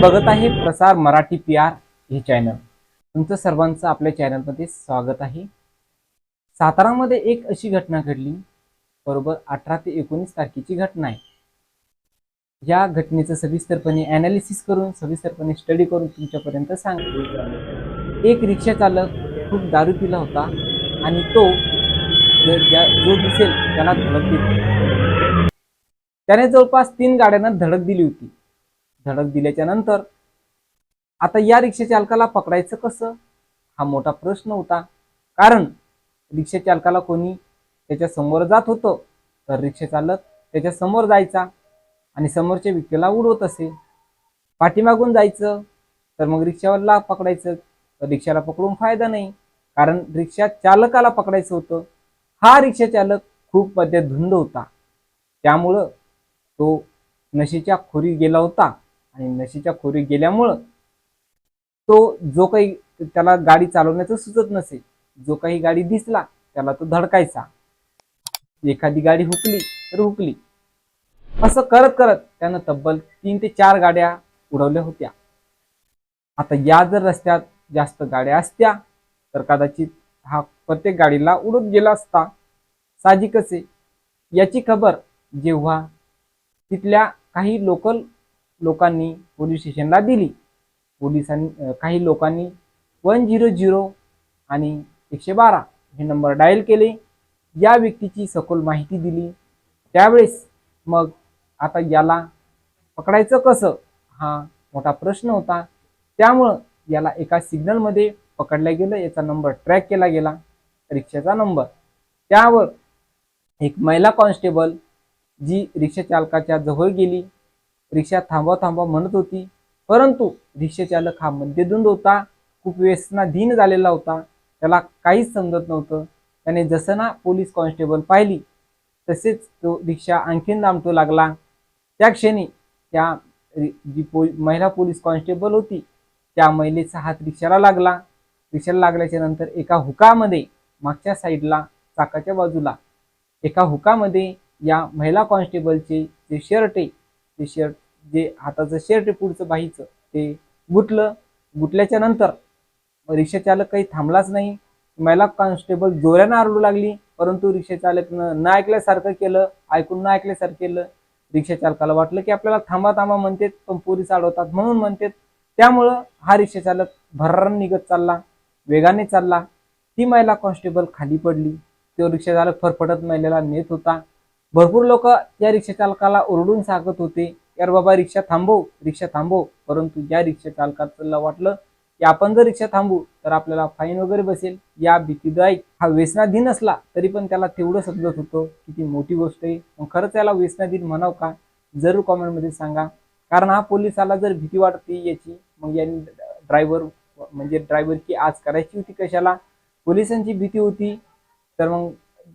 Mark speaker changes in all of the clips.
Speaker 1: बघत आहे प्रसार मराठी पी आर हे चॅनल तुमचं सर्वांचं आपल्या चॅनलमध्ये स्वागत आहे. सातारामध्ये एक अशी घटना घडली. बरोबर अठरा ते एकोणीस तारखेची घटना आहे. या घटनेचं सविस्तरपणे ॲनालिसिस करून सविस्तरपणे स्टडी करून तुमच्यापर्यंत सांगतो. एक रिक्षा चालक खूप दारू पिला होता आणि तो जो दिसेल त्याला धडक दिली. त्याने जवळपास तीन गाड्यांना धडक दिली होती. धडक दिल्याच्या नंतर आता या रिक्षा चालकाला पकडायचं कसं? हा मोठा प्रश्न होता. कारण रिक्षा चालकाला कोणी त्याच्यासमोर जात होतं तर रिक्षा चालक त्याच्यासमोर जायचा आणि समोरच्या व्यक्तीला उडवत असे. पाठीमागून जायचं तर मग रिक्षावाला पकडायचं. तर रिक्षाला पकडून फायदा नाही कारण रिक्षा चालकाला पकडायचं होतं. हा रिक्षा चालक खूप मध्ये धुंद होता. त्यामुळं तो नशेच्या खोरी गेला होता. आणि नशेच्या खोरी गेल्यामुळं तो जो काही त्याला गाडी चालवण्याचं सुचत नसे जो काही गाडी दिसला त्याला तो धडकायचा. एखादी गाडी हुकली तर हुकली. असं करत करत त्यानं तब्बल तीन ते चार गाड्या उडवल्या होत्या. आता या जर रस्त्यात जास्त गाड्या असत्या तर कदाचित हा प्रत्येक गाडीला उडत गेला असता. साहजिकच आहे. याची खबर जेव्हा तिथल्या काही लोकल लोकांनी पोलीस स्टेशनला दिली. पोलिसांनी काही लोकांनी वन झिरो झिरो आणि एकशे बारा हे नंबर डायल केले. या व्यक्तीची सखोल माहिती दिली. त्यावेळेस मग आता याला पकडायचं कसं हा मोठा प्रश्न होता. त्यामुळं याला एका सिग्नलमध्ये पकडलं गेलं. याचा नंबर ट्रॅक केला गेला. रिक्षाचा नंबर. त्यावर एक महिला कॉन्स्टेबल जी रिक्षा चालकाच्या जवळ गेली. रिक्षा थांबवा थांबवा म्हणत होती. परंतु रिक्षाचालक हा मद्यधुंद होता. खूप व्यसनाधीन झालेला होता. त्याला काहीच समजत नव्हतं. त्याने जसं ना पोलीस कॉन्स्टेबल पाहिली तसेच तो रिक्षा आणखीन लांबतो लागला. त्या क्षणी त्या जी पो महिला पोलीस कॉन्स्टेबल होती त्या महिलेचा हात रिक्षाला लागला. रिक्षाला लागल्याच्या नंतर एका हुकामध्ये मागच्या साईडला चाकाच्या बाजूला एका हुकामध्ये या महिला कॉन्स्टेबलचे जे शर्ट आहे ते शर्ट जे हाताचं शर्ट आहे पुढचं बाहीचं ते गुटलं. गुटल्याच्या नंतर रिक्षा चालक काही थांबलाच नाही. महिला कॉन्स्टेबल जोऱ्यानं आरडू लागली. परंतु रिक्षा चालकनं ना ऐकल्यासारखं केलं ऐकून ना ऐकल्यासारखं केलं. रिक्षा चालकाला वाटलं की आपल्याला थांबा थांबा म्हणतात पण पोलीस अडवतात म्हणून म्हणतात. त्यामुळं हा रिक्षा चालक भर्रान निघत चालला. वेगाने चालला. ती महिला कॉन्स्टेबल खाली पडली. तो रिक्षा चालक फरफटत महिलेला नेत होता. भरपूर लोक या रिक्षा चालकाला ओरडून सांगत होते. यार बाबा रिक्षा थांबव रिक्षा थांबव. परंतु ज्या रिक्षा चालकाला वाटलं की आपण जर रिक्षा थांबू तर आपल्याला फाईन वगैरे बसेल. या भीतीदायक हा व्यसनाधीन असला तरी पण त्याला तेवढं समजत होतं की ती मोठी गोष्ट आहे. मग खरंच याला व्यसनाधीन म्हणाव का? जरूर कॉमेंटमध्ये सांगा. कारण हा पोलिसाला जर भीती वाटते याची मग यांनी ड्रायव्हर म्हणजे ड्रायव्हरची आज करायची होती कशाला? पोलिसांची भीती होती तर मग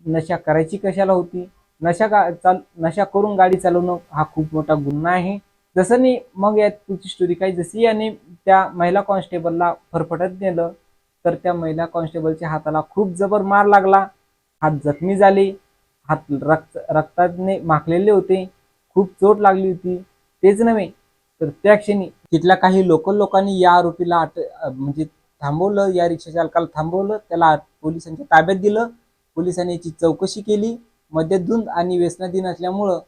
Speaker 1: नशा करायची कशाला होती? नशा का चाल नशा करून गाडी चालवणं हा खूप मोठा गुन्हा आहे. जसं नाही मग यात पुढची स्टोरी काय जशी याने त्या महिला कॉन्स्टेबलला फरफटत नेलं तर त्या महिला कॉन्स्टेबलच्या हाताला खूप जबर मार लागला. हात जखमी झाले. हात रक्त रक्ताने माखलेले होते. खूप चोट लागली होती. तेच नव्हे तर त्या क्षणी तिथल्या काही लोकल लोकांनी या आरोपीला अट म्हणजे थांबवलं या रिक्षा चालकाला थांबवलं. त्याला पोलिसांच्या ताब्यात दिलं. पोलिसांनी याची चौकशी केली. मद्यधुंद आणि व्यसनाधीन असल्यामुळं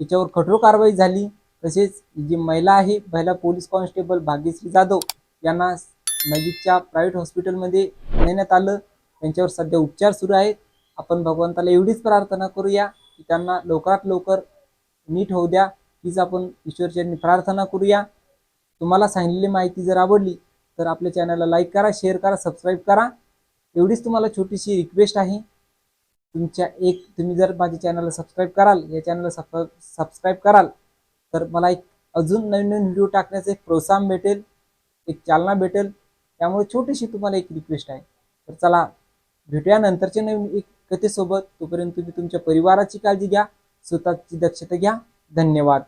Speaker 1: तिच्यावर कठोर कारवाई झाली. तसेच जी महिला आहे महिला पोलीस कॉन्स्टेबल भाग्यश्री जाधव यांना नजीकच्या प्रायव्हेट हॉस्पिटलमध्ये नेण्यात आलं. त्यांच्यावर सध्या उपचार सुरू आहेत. आपण भगवंताला एवढीच प्रार्थना करूया की त्यांना लवकरात लवकर नीट होऊ द्या. हीच आपण ईश्वरच्यांनी प्रार्थना करूया. तुम्हाला सांगितलेली माहिती जर आवडली तर आपल्या चॅनलला लाईक करा शेअर करा सबस्क्राईब करा. एवढीच तुम्हाला छोटीशी रिक्वेस्ट आहे. तुमच्या एक तुम्ही जर माझ्या चॅनलला सबस्क्राईब कराल या चॅनलला सब सबस्क्राईब कराल तर मला एक अजून नवीन नवीन व्हिडिओ टाकण्याचं एक प्रोत्साहन भेटेल एक चालना भेटेल. त्यामुळे छोटीशी तुम्हाला एक रिक्वेस्ट आहे. तर चला भेटूया नंतरच्या नवीन एक कथेसोबत. तोपर्यंत तुम्ही तुमच्या परिवाराची काळजी घ्या स्वतःची दक्षता घ्या. धन्यवाद.